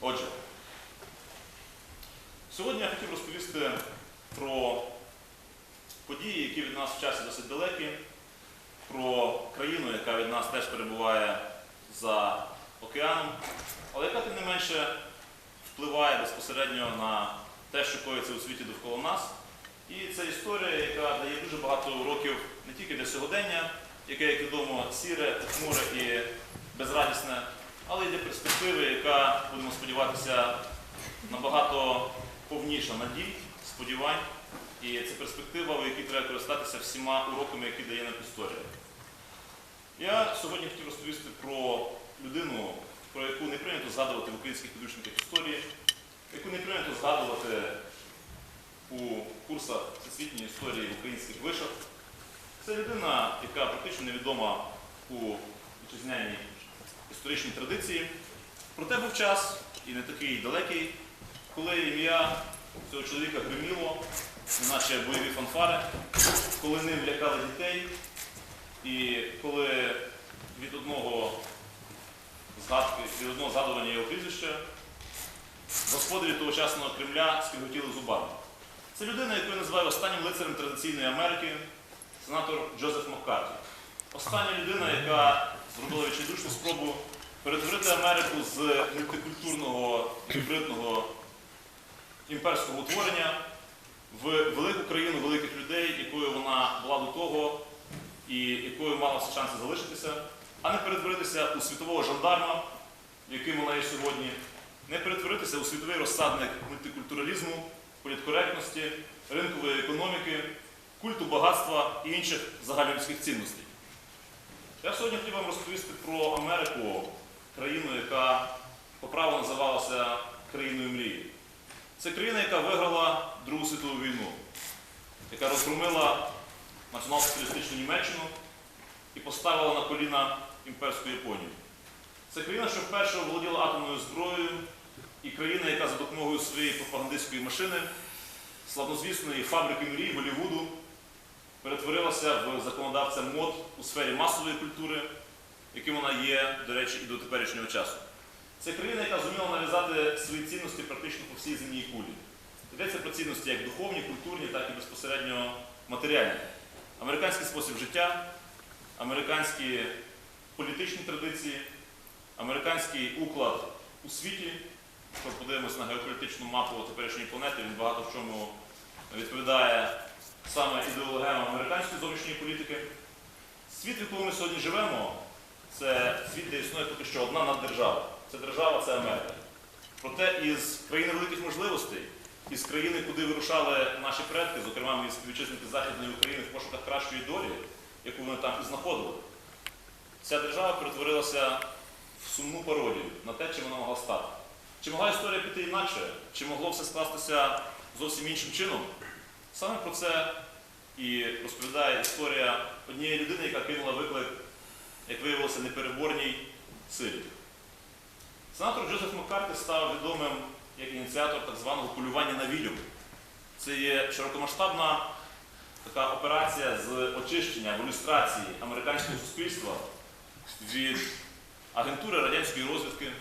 Отже, сьогодні я хотів розповісти про події, які від нас в часі досить далекі, про країну, яка від нас теж перебуває за океаном, але яка тим не менше впливає безпосередньо на те, що коїться у світі довкола нас. І це історія, яка дає дуже багато уроків не тільки для сьогодення, яке, як відомо, сіре, хмуре і безрадісне, але й для перспективи, яка, будемо сподіватися, набагато повніша надій, сподівань. І це перспектива, у якій треба користатися всіма уроками, які дає нам історія. Я сьогодні хотів розповісти про людину, про яку не прийнято згадувати в українських підручниках історії, яку не прийнято згадувати у курсах всесвітньої історії в українських вишах. Це людина, яка практично невідома у вітчизняній історичній традиції. Проте був час, і не такий далекий, коли ім'я цього чоловіка гриміло, наче бойові фанфари, коли ним лякали дітей, і коли від одного згадки, від одного згадування його прізвища господарі тогочасного Кремля скриготіли зубами. Це людина, яку я називаю останнім лицарем традиційної Америки, сенатор Джозеф Маккарті. Остання людина, яка зробила відчайдушну спробу перетворити Америку з мультикультурного гібридного імперського утворення в велику країну великих людей, якою вона була до того і якою мала всі шанси залишитися, а не перетворитися у світового жандарма, яким вона є сьогодні, не перетворитися у світовий розсадник мультикультуралізму, політкоректності, ринкової економіки, культу багатства і інших загальнолюдських цінностей. Я сьогодні хотів вам розповісти про Америку, країну, яка по праву називалася країною мрії. Це країна, яка виграла Другу світову війну, яка розгромила націонал-соціалістичну Німеччину і поставила на коліна імперську Японію. Це країна, що вперше володіла атомною зброєю, і країна, яка за допомогою своєї пропагандистської машини, славнозвісної фабрики мрій Голлівуду, перетворилася в законодавця мод у сфері масової культури, яким вона є, до речі, і до теперішнього часу. Це країна, яка зуміла нав'язати свої цінності практично по всій земній кулі. Йдеться про цінності як духовні, культурні, так і безпосереднььо матеріальні. Американський спосіб життя, американські політичні традиції, американський уклад у світі. Якщо подивимося на геополітичну мапу теперішньої планети, він багато в чому відповідає саме ідеологемам американської зовнішньої політики. Світ, в якому ми сьогодні живемо, це світ, де існує поки що одна наддержава. Це держава, це Америка. Проте із країни великих можливостей, із країни, куди вирушали наші предки, зокрема мої співвітчизники Західної України в пошуках кращої долі, яку вони там і знаходили, ця держава перетворилася в сумну пародію на те, чим вона могла стати. Чи могла історія піти інакше? Чи могло все скластися зовсім іншим чином? Саме про це і розповідає історія однієї людини, яка кинула виклик, як виявилося, непереборній силі. Сенатор Джозеф Маккарті став відомим як ініціатор так званого полювання на відьом. Це є широкомасштабна така операція з очищення або люстрації американського суспільства від агентури радянської розвідки,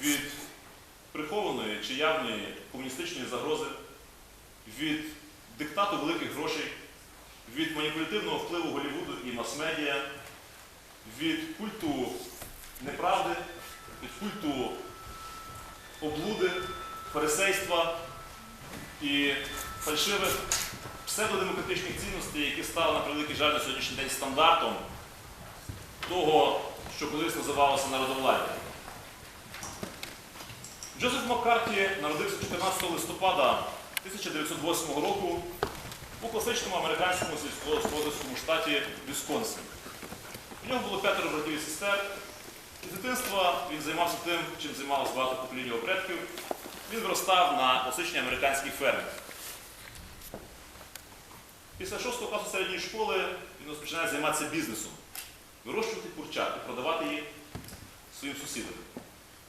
від прихованої чи явної комуністичної загрози, від диктату великих грошей, від маніпулятивного впливу Голлівуду і мас-медіа, від культу неправди, від культу облуди, фарисейства і фальшивих псевдодемократичних цінностей, які стали на превеликий жаль на сьогоднішній день стандартом того, що колись називалося народовладдя. Джозеф Маккарті народився 14 листопада 1908 року у класичному американському сільськогосподарському штаті Вісконсин. У нього було п'ятеро братів і сестер. З дитинства він займався тим, чим займалося багато поколінь його предків. Він виростав на класичній американській фермі. Після 6 класу середньої школи він розпочинає займатися бізнесом, вирощувати курчат і продавати їх своїм сусідам.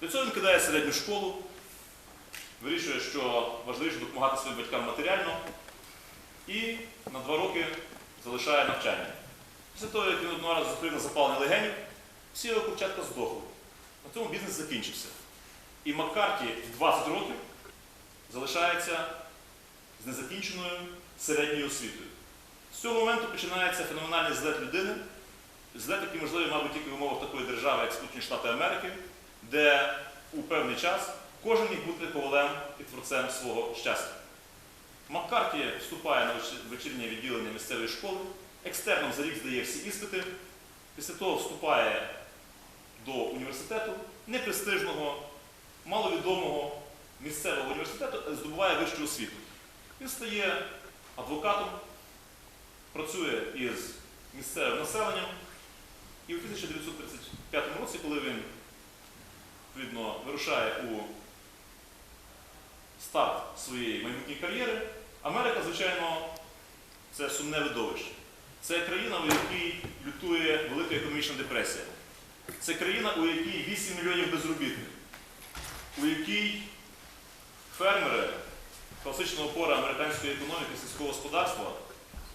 Для цього він кидає середню школу, вирішує, що важливіше допомагати своїм батькам матеріально і на два роки залишає навчання. Після того, як він одного разу зустрів на запалення легенів, всі його курчатка здохли. На цьому бізнес закінчився. І Маккарті в 20 років залишається з незакінченою середньою освітою. З цього моменту починається феноменальний злет людини, злет, який можливий, мабуть, тільки в умовах такої держави, як Сполучені Штати Америки, де у певний час кожен міг бути ковалем і творцем свого щастя. Маккарті вступає на вечірнє відділення місцевої школи, екстерном за рік здає всі іспити, після того вступає до університету, непрестижного, маловідомого місцевого університету, здобуває вищу освіту. Він стає адвокатом, працює із місцевим населенням, і у 1935 році, коли він відповідно, вирушає у старт своєї майбутньої кар'єри, Америка, звичайно, це сумне видовище. Це країна, у якій лютує велика економічна депресія. Це країна, у якій 8 мільйонів безробітних, у якій фермери, класична опора американської економіки, сільського господарства,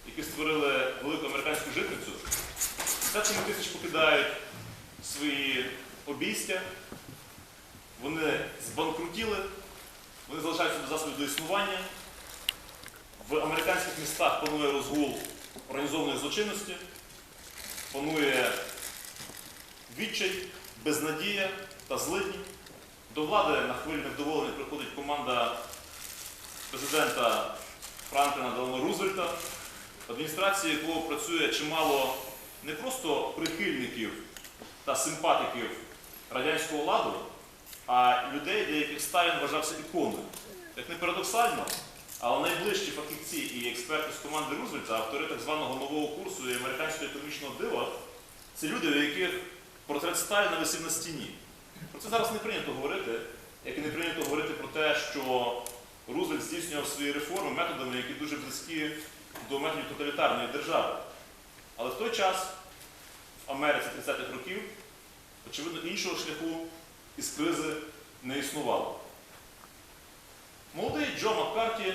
які створили велику американську житницю, десятками тисяч покидають свої обійстя, вони збанкрутіли, вони залишаються без засобів до існування. В американських містах панує розгул організованої злочинності, панує відчай, безнадія та злидні. До влади на хвилі невдоволених приходить команда президента Франкліна Делано Рузвельта, в адміністрації якого працює чимало не просто прихильників та симпатиків радянського ладу, а людей, для яких Сталін вважався іконою. Як не парадоксально, але найближчі фахівці і експерти з команди Рузвельта, автори так званого нового курсу і американського економічного дива, це люди, у яких портрет Сталіна висів на стіні. Про це зараз не прийнято говорити, як і не прийнято говорити про те, що Рузвельт здійснював свої реформи методами, які дуже близькі до методів тоталітарної держави. Але в той час в Америці 30-х років, очевидно, іншого шляху із кризи не існувало. Молодий Джо Маккарті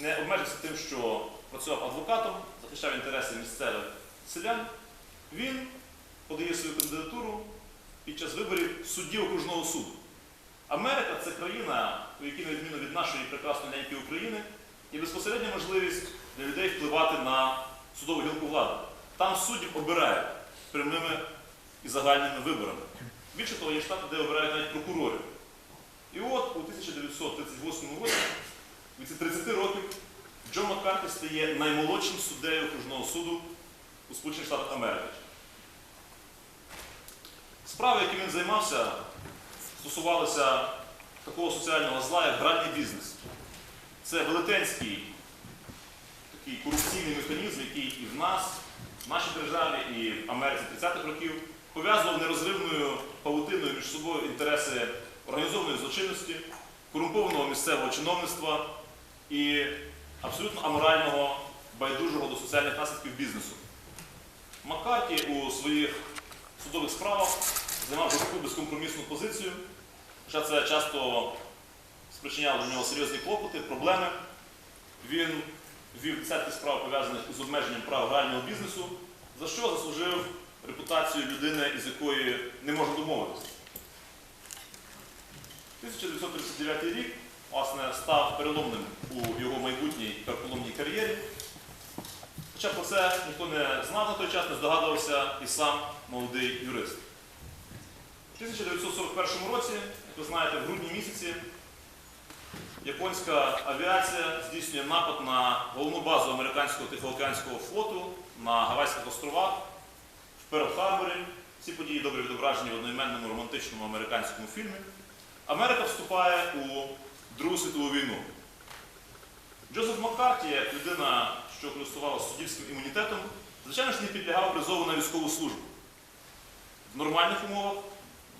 не обмежився тим, що працював адвокатом, захищав інтереси місцевих селян. Він подає свою кандидатуру під час виборів судді окружного суду. Америка це країна, у якій, на відміну від нашої прекрасної неньки України, є безпосередня можливість для людей впливати на судову гілку влади. Там суддів обирають прямими і загальними виборами. Більше того, є штати, де обирають навіть прокурорів. І от у 1938 році, від 30 років, Джо Маккарті стає наймолодшим суддею окружного суду у Сполучених Штатах Америки. Справи, якими він займався, стосувалися такого соціального зла, як гральний бізнес. Це велетенський такий корупційний механізм, який і в нас, в нашій державі, і в Америці 30-х років пов'язував нерозривною павутиною між собою інтереси організованої злочинності, корумпованого місцевого чиновництва і абсолютно аморального, байдужого до соціальних наслідків бізнесу. Маккарті у своїх судових справах займав жорстку безкомпромісну позицію, хоча це часто спричиняло для нього серйозні клопоти, проблеми. Він вів десятки справ пов'язаних із обмеженням прав грального бізнесу, за що заслужив репутацію людини, із якої не можна домовитися. 1939 рік власне, став переломним у його майбутній карколомній кар'єрі. Хоча про це ніхто не знав на той час, не здогадувався і сам молодий юрист. У 1941 році, як ви знаєте, в грудні місяці японська авіація здійснює напад на головну базу американського Тихоокеанського флоту на Гавайських островах Перл-Харборі. Ці події добре відображені в одноіменному романтичному американському фільмі. Америка вступає у Другу світову війну. Джозеф Маккарті, як людина, що користувалася суддівським імунітетом, звичайно ж не підлягав призову на військову службу. В нормальних умовах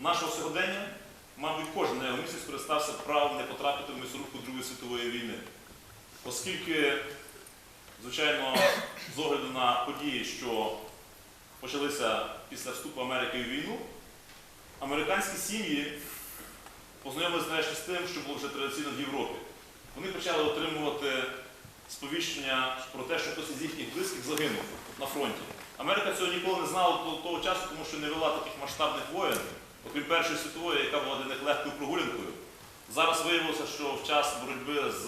нашого сьогодення, мабуть, кожен його місці скористався правом не потрапити в м'ясорубку Другої світової війни. Оскільки, звичайно, з огляду на події, що почалися після вступу Америки в війну, американські сім'ї познайомилися нарешті з тим, що було вже традиційно в Європі. Вони почали отримувати сповіщення про те, що хтось із їхніх близьких загинув на фронті. Америка цього ніколи не знала до того часу, тому що не вела таких масштабних воєн, окрім Першої світової, яка була для них легкою прогулянкою. Зараз виявилося, що в час боротьби з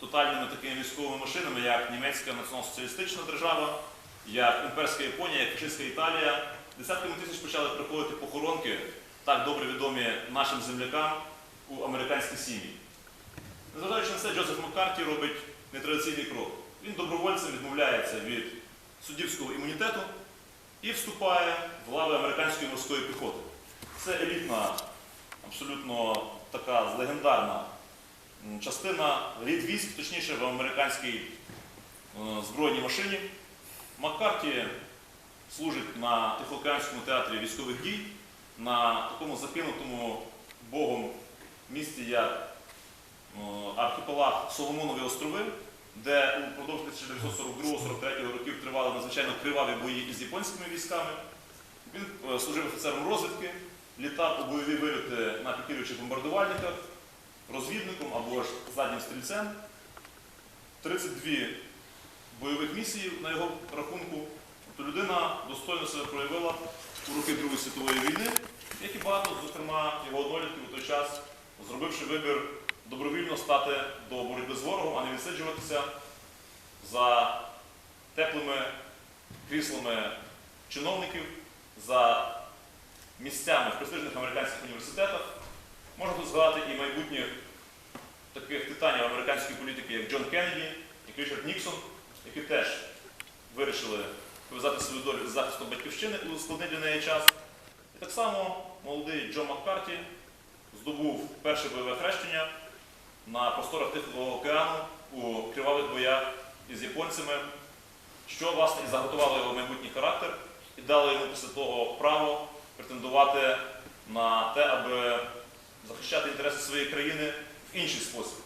тотальними такими військовими машинами, як німецька націонал-соціалістична держава, як імперська Японія, як фашистська Італія, десятками тисяч почали приходити похоронки, так добре відомі нашим землякам у американські сім'ї. Незважаючи на це, Джозеф Маккарті робить нетрадиційний крок. Він добровольцем відмовляється від суддівського імунітету і вступає в лави американської морської піхоти. Це елітна, абсолютно така легендарна частина рід військ, точніше, в американській е, збройній машині. Маккарті служить на Тихоокеанському театрі військових дій на такому закинутому Богом місті, як е, архіпелаг Соломонові острови, де упродовж 1942-43 років тривали надзвичайно криваві бої із японськими військами. Він е, служив офіцером розвідки, літав у бойові вильоти на пікіруючих бомбардувальниках, розвідником або ж заднім стрільцем. 32 бойових місій на його рахунку. Тобто людина достойно себе проявила у роки Другої світової війни, як і багато, зокрема, його однолітків у той час, зробивши вибір добровільно стати до боротьби з ворогом, а не відсиджуватися за теплими кріслами чиновників, за місцями в престижних американських університетах. Можна тут згадати і майбутніх таких титанів американської політики, як Джон Кеннеді, як Річард Ніксон, які теж вирішили пов'язати свою долю з захистом батьківщини у складний для неї час. І так само молодий Джо Маккарті здобув перше бойове хрещення на просторах Тихого океану у кривавих боях із японцями, що власне і заготувало його майбутній характер і дало йому після того право претендувати на те, аби захищати інтереси своєї країни в інший спосіб.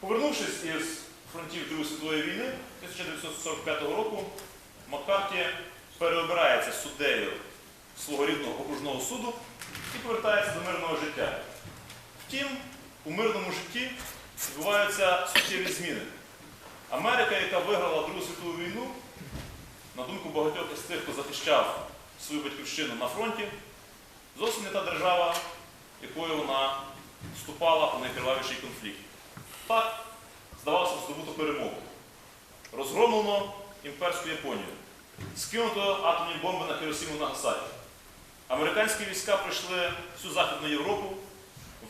Повернувшись із фронтів Другої світової війни 1945 року, Маккарті переобирається суддею свого рідного окружного суду і повертається до мирного життя. Втім, у мирному житті відбуваються суттєві зміни. Америка, яка виграла Другу світову війну, на думку багатьох із тих, хто захищав свою батьківщину на фронті, зовсім не та держава, якою вона вступала у найкривавіший конфлікт. Так, здавалося, здобуто перемогу. Розгромлено імперську Японію. Скинуто атомні бомби на Хіросіму Нагасакі. Американські війська пройшли всю Західну Європу,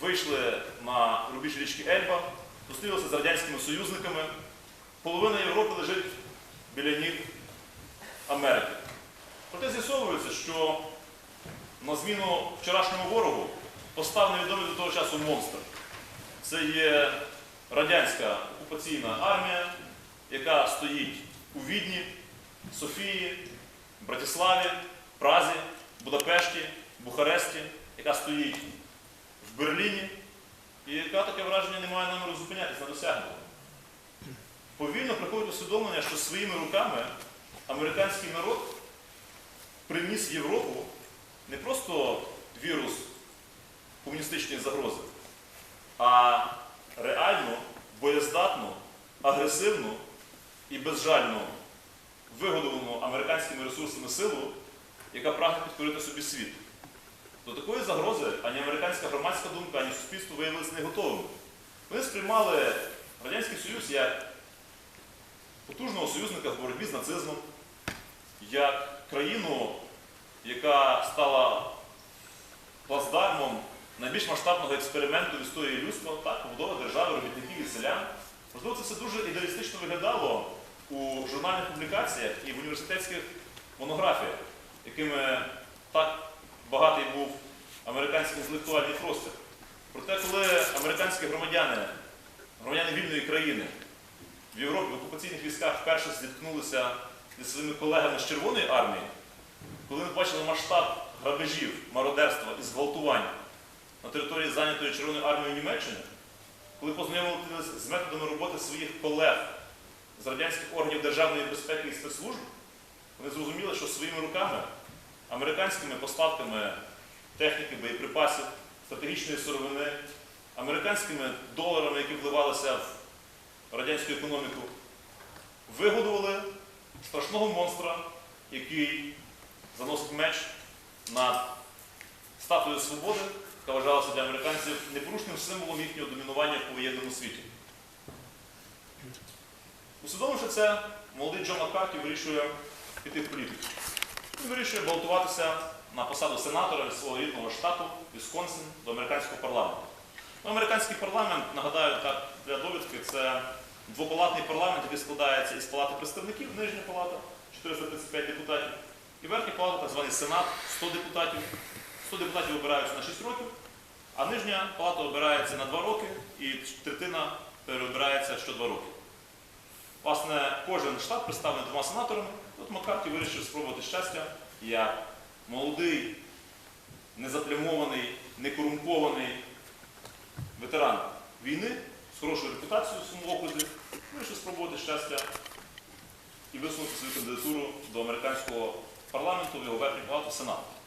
вийшли на рубіж річки Ельба, зустрілися з радянськими союзниками. Половина Європи лежить біля ніг Америки. Проте з'ясовується, що на зміну вчорашньому ворогу постав невідомий до того часу монстр. Це є радянська окупаційна армія, яка стоїть у Відні, Софії, Братиславі, Празі, Будапешті, Бухаресті, яка стоїть в Берліні, і яка таке враження не має наміру зупинятися на досягнутому. Повільно приходить усвідомлення, що своїми руками американський народ приніс в Європу не просто вірус комуністичної загрози, а реальну, боєздатну, агресивну і безжальну вигодовану американськими ресурсами силу, яка прагне підкорити собі світ. До такої загрози ані американська громадська думка, ані суспільство виявилися не готовими. Вони сприймали Радянський Союз як потужного союзника в боротьбі з нацизмом, як країну, яка стала плацдармом найбільш масштабного експерименту в історії людства, так, побудова держави, робітників і селян. Можливо, це все дуже ідеалістично виглядало у журнальних публікаціях і в університетських монографіях, якими так багатий був американський інтелектуальний простір. Проте, коли американські громадяни, громадяни вільної країни в Європі в окупаційних військах вперше зіткнулися зі своїми колегами з Червоної армії, коли ми бачили масштаб грабежів, мародерства і зґвалтувань на території зайнятої Червоною армією Німеччини, коли познайомилися з методами роботи своїх колег з радянських органів державної безпеки і спецслужб, вони зрозуміли, що своїми руками, американськими поставками техніки, боєприпасів, стратегічної сировини, американськими доларами, які вливалися в радянську економіку, вигодували страшного монстра, який заносить меч над статуєю свободи, яка вважалася для американців непорушним символом їхнього домінування в повоєнному світі. Усвідомивши це, молодий Джон Маккарті вирішує піти в політику. Він вирішує балотуватися на посаду сенатора від свого рідного штату Вісконсин до американського парламенту. Ну, американський парламент, нагадаю, так для довідки, це двопалатний парламент, який складається із палати представників, нижня палата, 435 депутатів, і верхня палата, так званий сенат, 100 депутатів. 100 депутатів обираються на 6 років, а нижня палата обирається на 2 роки, і третина переобирається що 2 роки. Власне, кожен штат представлений двома сенаторами. От Маккарті вирішив спробувати щастя як молодий, незаплямований, некорумпований ветеран війни з хорошою репутацією в своєму окрузі, вирішив спробувати щастя і висунути свою кандидатуру до американського парламенту в його верхню палату Сенату.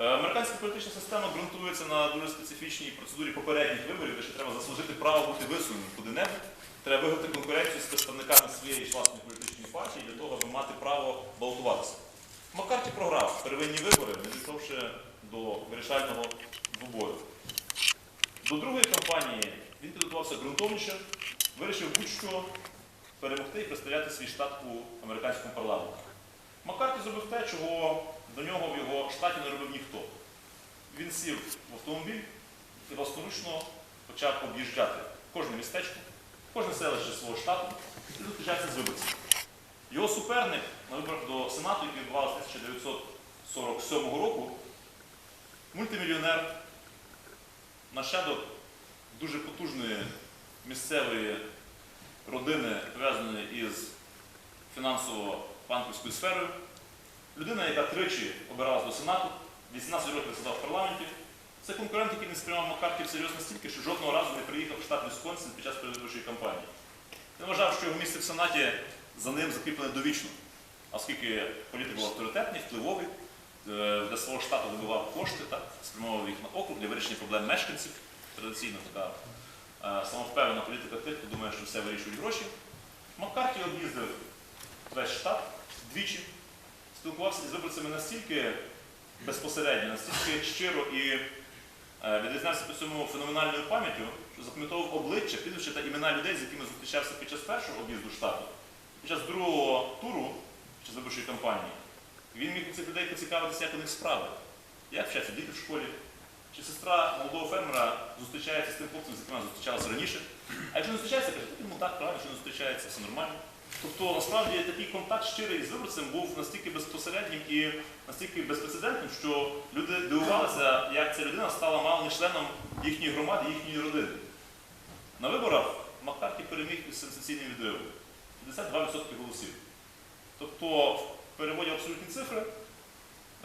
Е, Американська політична система ґрунтується на дуже специфічній процедурі попередніх виборів, де ще треба заслужити право бути висуненим куди-небудь. Треба виграти конкуренцію з представниками своєї власної політичної партії для того, аби мати право балотуватися. Маккарті програв первинні вибори, не дійшовши до вирішального двобою. До другої кампанії він підготувався ґрунтовніше, вирішив будь-що перемогти і представляти свій штат у американському парламенті. Маккарті зробив те, чого до нього в його штаті не робив ніхто. Він сів в автомобіль і власноручно почав об'їжджати кожне містечко, кожне селище свого штату і зустрічатися з виборцями. Його суперник на виборах до Сенату, який відбувався 1947 року, мультимільйонер, нащадок дуже потужної місцевої родини, пов'язаної із фінансово-банківською сферою. Людина, яка тричі обиралась до Сенату, 18 років сидав в парламенті. Це конкурент, який не сприймав Маккарті всерйоз настільки, що жодного разу не приїхав в штат Вісконсин під час передвиборчої кампанії. Він вважав, що його місце в Сенаті за ним закріплене довічно, оскільки політик був авторитетний, впливовий, е, для свого штату вибивав кошти, так, спрямовував їх на округ для вирішення проблем мешканців. Традиційно така е, самовпевнена політика тих, хто думає, що все вирішують гроші. Маккарті об'їздив весь штат двічі, спілкувався з виборцями настільки безпосередньо, настільки щиро і е, відрізнявся по цьому феноменальною пам'яттю, що запам'ятовував обличчя, прізвища та імена людей, з якими зустрічався під час першого об'їзду штату. Під час другого туру, під час виборчої кампанії, він міг у цих людей поцікавитися, як у них справи, як вчаться діти в школі, чи сестра молодого фермера зустрічається з тим хлопцем, з яким вона зустрічалася раніше. А якщо не зустрічається, каже, ну так, правильно, що не зустрічається, все нормально. Тобто, насправді, такий контакт щирий з виборцем був настільки безпосереднім і настільки безпрецедентним, що люди дивувалися, як ця людина стала мало не членом їхньої громади, їхньої родини. На виборах Маккарті переміг із сенсаційним відривом 52% голосів. Тобто, в переводі абсолютні цифри,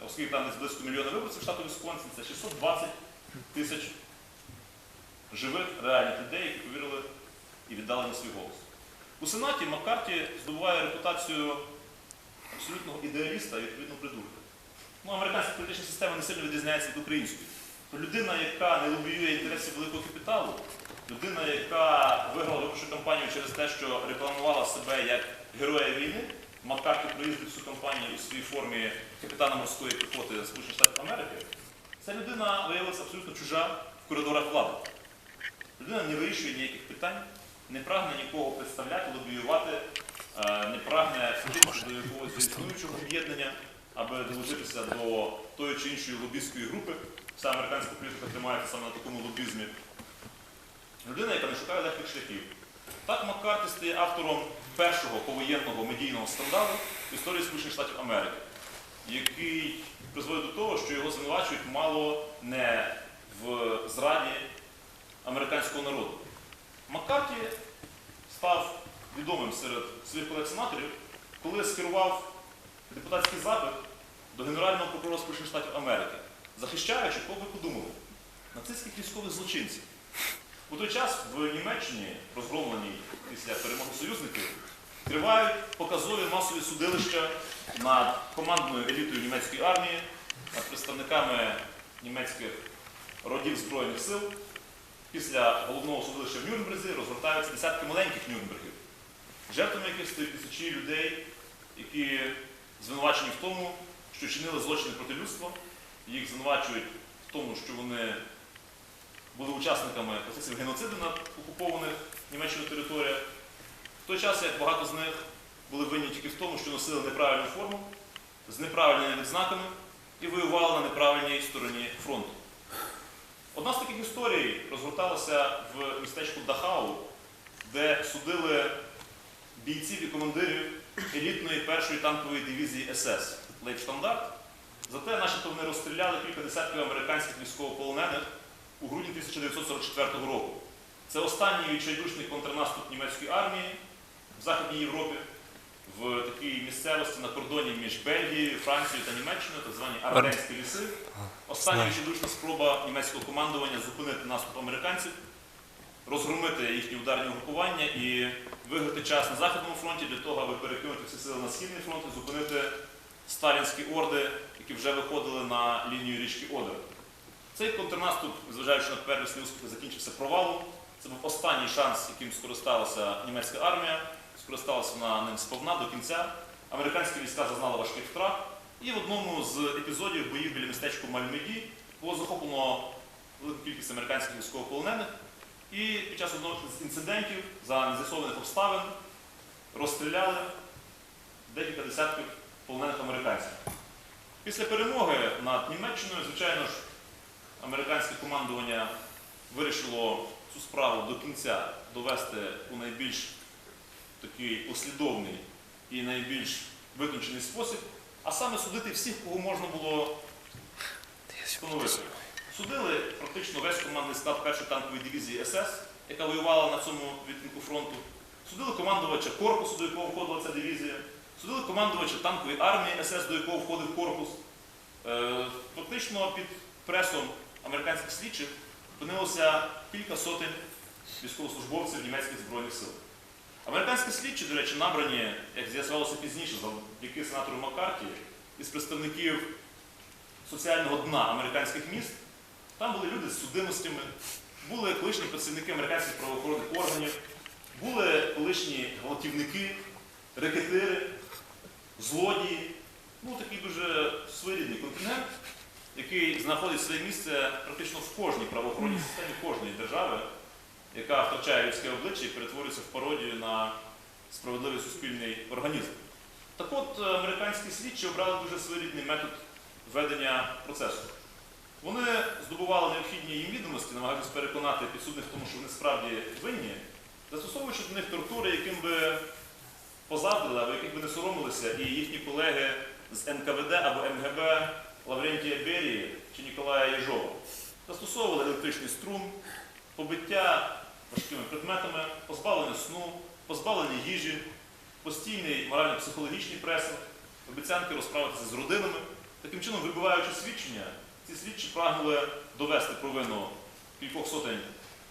оскільки там десь близько мільйона виборців штату Вісконсин, це 620 тисяч живих реальних людей, які повірили і віддали на свій голос. У Сенаті Маккарті здобуває репутацію абсолютного ідеаліста і відповідно придурка. Ну, американська політична система не сильно відрізняється від української. Людина, яка не лобіює інтереси великого капіталу, людина, яка виграла виборчу кампанію через те, що рекламувала себе як героя війни, Маккарті проїздив цю кампанію у своїй формі капітана морської піхоти Сполучених Штатів Америки, ця людина виявилася абсолютно чужа в коридорах влади. Людина не вирішує ніяких питань, не прагне нікого представляти, лобіювати, е, не прагне включитися до якогось існуючого об'єднання, аби долучитися до тої чи іншої лобістської групи. Вся американська політика тримається саме на такому лобізмі. Людина, яка не шукає легких шляхів. Так Маккарті стає автором першого повоєнного медійного скандалу в історії Сполучених Штатів Америки, який призводить до того, що його звинувачують мало не в зраді американського народу. Маккарті став відомим серед своїх колег-сенаторів, коли скерував депутатський запит до Генерального прокурора Сполучених Штатів Америки, захищаючи, кого ви подумали, нацистських військових злочинців. У той час в Німеччині, розгромленій після перемоги союзників, тривають показові масові судилища над командною елітою німецької армії, над представниками німецьких родів Збройних сил. Після головного судилища в Нюрнберзі розгортаються десятки маленьких Нюрнбергів, жертвами яких стають тисячі людей, які звинувачені в тому, що чинили злочини проти людства. Їх звинувачують в тому, що вони були учасниками процесів геноциду на окупованих Німеччиною територіях. В той час, як багато з них були винні тільки в тому, що носили неправильну форму з неправильними відзнаками і воювали на неправильній стороні фронту. Одна з таких історій розгорталася в містечку Дахау, де судили бійців і командирів елітної першої танкової дивізії СС Лейбштандарт. Зате начебто вони розстріляли кілька десятків американських військовополонених у грудні 1944 року. Це останній відчайдушний контрнаступ німецької армії в Західній Європі, в такій місцевості на кордоні між Бельгією, Францією та Німеччиною, так звані Арденські ліси. Остання відчайдушна спроба німецького командування зупинити наступ американців, розгромити їхні ударні угрупування і виграти час на Західному фронті для того, аби перекинути всі сили на Східний фронт і зупинити сталінські орди, які вже виходили на лінію річки Одер. Цей контрнаступ, зважаючи на первісні успіхи, закінчився провалом. Це був останній шанс, яким скористалася німецька армія. Скористалася вона ним сповна до кінця. Американські війська зазнали важких втрат. І в одному з епізодів боїв біля містечка Мальмеді було захоплено велику кількість американських військовополонених. І під час одного з інцидентів за нез'ясованих обставин розстріляли декілька десятків полонених американців. Після перемоги над Німеччиною, звичайно ж, американське командування вирішило цю справу до кінця довести у найбільш такий послідовний і найбільш виключений спосіб, а саме судити всіх, кого можна було встановити. Судили практично весь командний склад першої танкової дивізії СС, яка воювала на цьому відтинку фронту. Судили командувача корпусу, до якого входила ця дивізія. Судили командувача танкової армії СС, до якого входив корпус. Е, Фактично під пресом американських слідчих опинилося кілька сотень військовослужбовців німецьких збройних сил. Американські слідчі, до речі, набрані, як з'ясувалося пізніше, завдяки сенатору Маккарті, із представників соціального дна американських міст. Там були люди з судимостями, були колишні працівники американських правоохоронних органів, були колишні гвалтівники, рекетири, злодії. Ну, такий дуже своєрідний континент, який знаходить своє місце практично в кожній правоохоронній системі кожної держави, яка втрачає людське обличчя і перетворюється в пародію на справедливий суспільний організм. Так от, е, американські слідчі обрали дуже своєрідний метод ведення процесу. Вони здобували необхідні їм відомості, намагаючись переконати підсудних в тому, що вони справді винні, застосовуючи до них тортури, яким би позадили, або яких би не соромилися, і їхні колеги з НКВД або МГБ Лаврентія Берії чи Ніколая Єжова. Застосовували електричний струм, побиття важкими предметами, позбавлення сну, позбавлення їжі, постійний морально-психологічний пресинг, обіцянки розправитися з родинами. Таким чином, вибиваючи свідчення, ці слідчі прагнули довести провину кількох сотень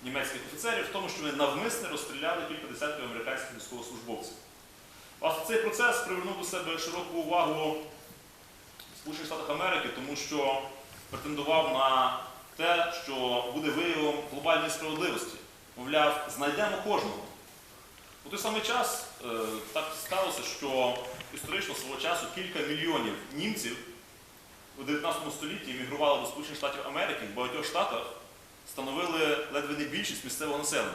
німецьких офіцерів в тому, що вони навмисне розстріляли кілька десятків американських військовослужбовців. Власне, цей процес привернув до себе широку увагу Сполучених Штатів Америки, тому що претендував на те, що буде виявом глобальної справедливості. Мовляв, знайдемо кожного. У той самий час е, так сталося, що історично свого часу кілька мільйонів німців у 19 столітті емігрували до Сполучених Штатів Америки, в багатьох штатах становили ледве не більшість місцевого населення.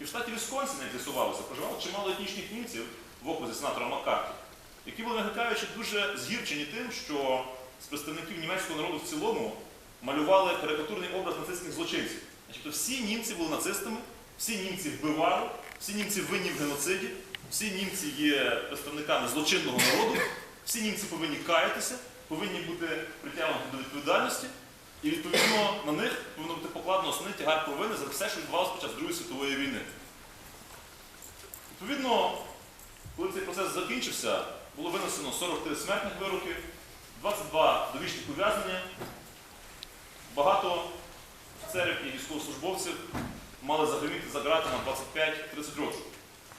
І в штаті Вісконсін, як з'ясувалося, проживало чимало етнічних німців в окрузі сенатора Маккарті, які були наглядаючих дуже згірчені тим, що з представників німецького народу в цілому малювали карикатурний образ нацистських злочинців. Значить, всі німці були нацистами, всі німці вбивали, всі німці винні в геноциді, всі німці є представниками злочинного народу, всі німці повинні каятися, повинні бути притягнуті до відповідальності, і відповідно на них повинно бути покладено основний тягар провини за все, що відбувалося під час Другої світової війни. Відповідно, коли цей процес закінчився, було винесено 43 смертних вироки, 22 довічних ув'язнення. Багато офіцерів і військовослужбовців мали загриміти за ґрати на 25-30 років.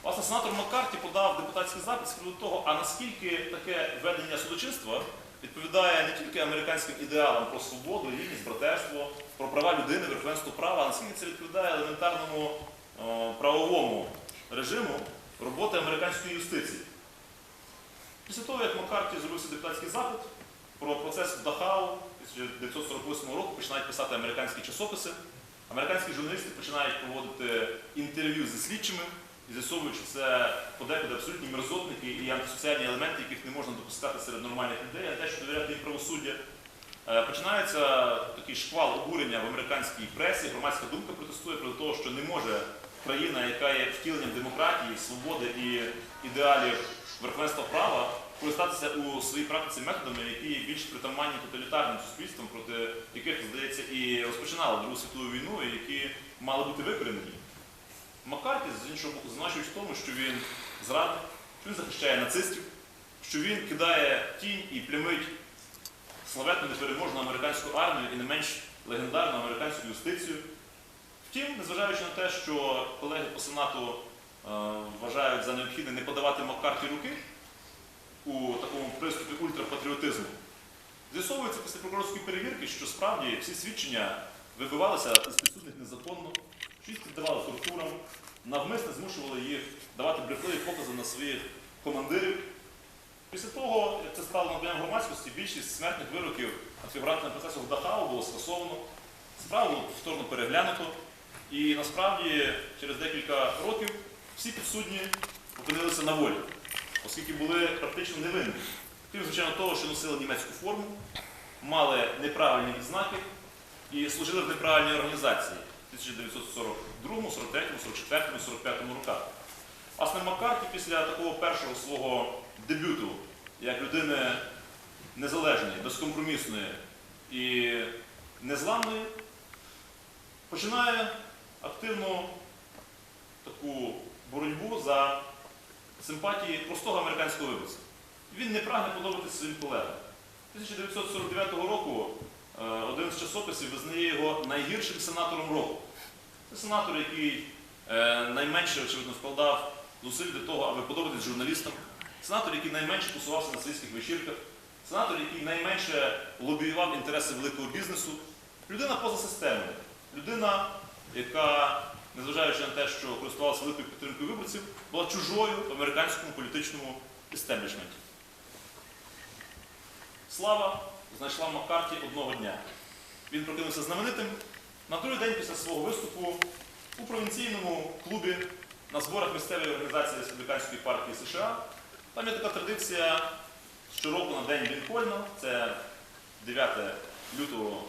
Власне, сенатор Маккарті подав депутатський запит з того, а наскільки таке ведення судочинства відповідає не тільки американським ідеалам про свободу, рівність, братерство, про права людини, верховенство права, а наскільки це відповідає елементарному е, правовому режиму роботи американської юстиції. Після того, як Маккарті зробив свій депутатський запит, про процес в Дахау 1948 року починають писати американські часописи. Американські журналісти починають проводити інтерв'ю зі слідчими і з'ясовують, що це подекуди абсолютні мерзотники і антисоціальні елементи, яких не можна допускати серед нормальних людей, а те, що довіряти їм правосуддя. Е, Починається такий шквал обурення в американській пресі, громадська думка протестує проти того, що не може країна, яка є втіленням демократії, свободи і ідеалів верховенства права, користатися у своїй практиці методами, які більш притаманні тоталітарним суспільствам, проти яких, здається, і розпочинали Другу світову війну, і які мали бути викорінені. Маккарті, з іншого боку, звинувачують в тому, що він зрадник, що він захищає нацистів, що він кидає тінь і плямить славетну непереможну американську армію і не менш легендарну американську юстицію. Втім, незважаючи на те, що колеги по Сенату е, вважають за необхідне не подавати Маккарті руки у такому приступі ультрапатріотизму, з'ясовується після прокурорської перевірки, що справді всі свідчення вибивалися з підсудних незаконно, що їх піддавали тортурам, навмисно змушували їх давати брехливі покази на своїх командирів. Після того, як це стало набранням громадськості, більшість смертних вироків на фігурантному процесу в Дахау було скасовано, справу було повторно переглянуто, і насправді через декілька років всі підсудні опинилися на волі, оскільки були практично невинні. Крім, звичайно, того, що носили німецьку форму, мали неправильні відзнаки і служили в неправильній організації в 1942, 43, 44, 45 роках. Власне, Маккарті після такого першого свого дебюту як людини незалежної, безкомпромісної і незламної, починає активну таку боротьбу за симпатії простого американського виборця. Він не прагне подобатися своїм колегам. 1949 року е, один з часописів визнає його найгіршим сенатором року. Це сенатор, який е, найменше, очевидно, вкладав зусиль для того, аби подобатись журналістам. Сенатор, який найменше тусувався на сільських вечірках, сенатор, який найменше лобіював інтереси великого бізнесу, людина поза системою, людина, яка, незважаючи на те, що користувалася великою підтримкою виборців, була чужою в американському політичному істеблішменті. Слава знайшла Маккарті одного дня. Він прокинувся знаменитим на другий день після свого виступу у провінційному клубі на зборах місцевої організації Республіканської партії США. Там є така традиція щороку на День Лінкольна, це 9 лютого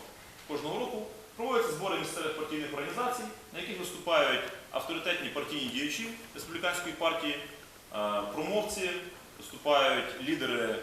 кожного року, проводяться збори місцевих партійних організацій, на яких виступають авторитетні партійні діячі Республіканської партії, промовці, виступають лідери